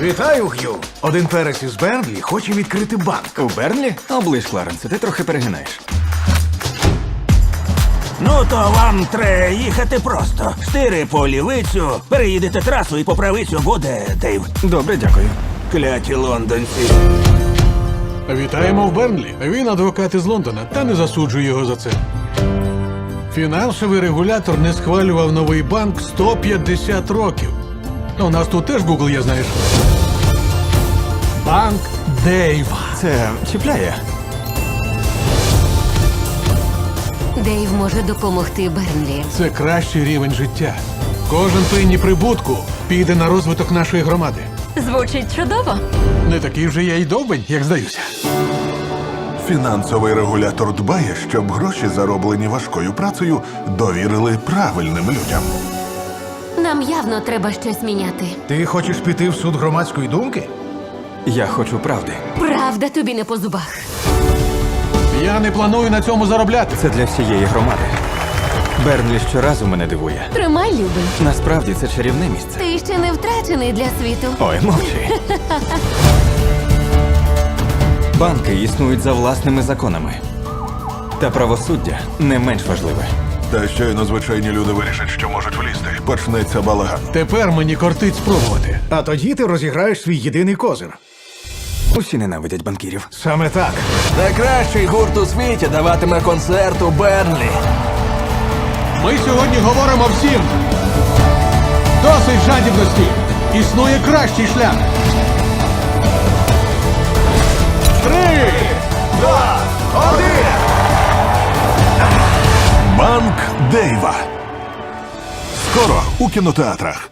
Вітаю, Г'ю. Один перець із Бернлі хоче відкрити банк. У Бернлі? Оближ, Кларенсе, ти трохи перегинаєш. Ну то вам треба їхати просто. Штири по лівицю, переїдете трасу і по правицю буде, Дейв. Добре, дякую. Кляті лондонці. Вітаємо в Бернлі. Він адвокат із Лондона, та не засуджую його за це. Фінансовий регулятор не схвалював новий банк 150 років. Ну, У нас тут теж Google є, знаєш. Банк Дейва. Це чіпляє. Дейв може допомогти Бернлі. Це кращий рівень життя. Кожен пенні прибутку піде на розвиток нашої громади. Звучить чудово. Не такий вже я й довбень, як здаюся. Фінансовий регулятор дбає, щоб гроші, зароблені важкою працею, довірили правильним людям. Нам явно треба щось міняти. Ти хочеш піти в суд громадської думки? Я хочу правди. Правда тобі не по зубах. Я не планую на цьому заробляти. Це для всієї громади. Бернлі щоразу мене дивує. Тримай, любий. Насправді це чарівне місце. Ти ще не втрачений для світу. Ой, мовчи. Банки існують за власними законами. Та правосуддя не менш важливе. Та щойно звичайні люди вирішать, що можуть влізти. Почнеться балаган. Тепер мені кортить спробувати. А тоді ти розіграєш свій єдиний козир. Усі ненавидять банкірів. Саме так. Найкращий гурт у світі даватиме концерт у Бернлі. Ми сьогодні говоримо всім. Досить жадібності. Існує кращий шлях. Дейва. Скоро у кінотеатрах.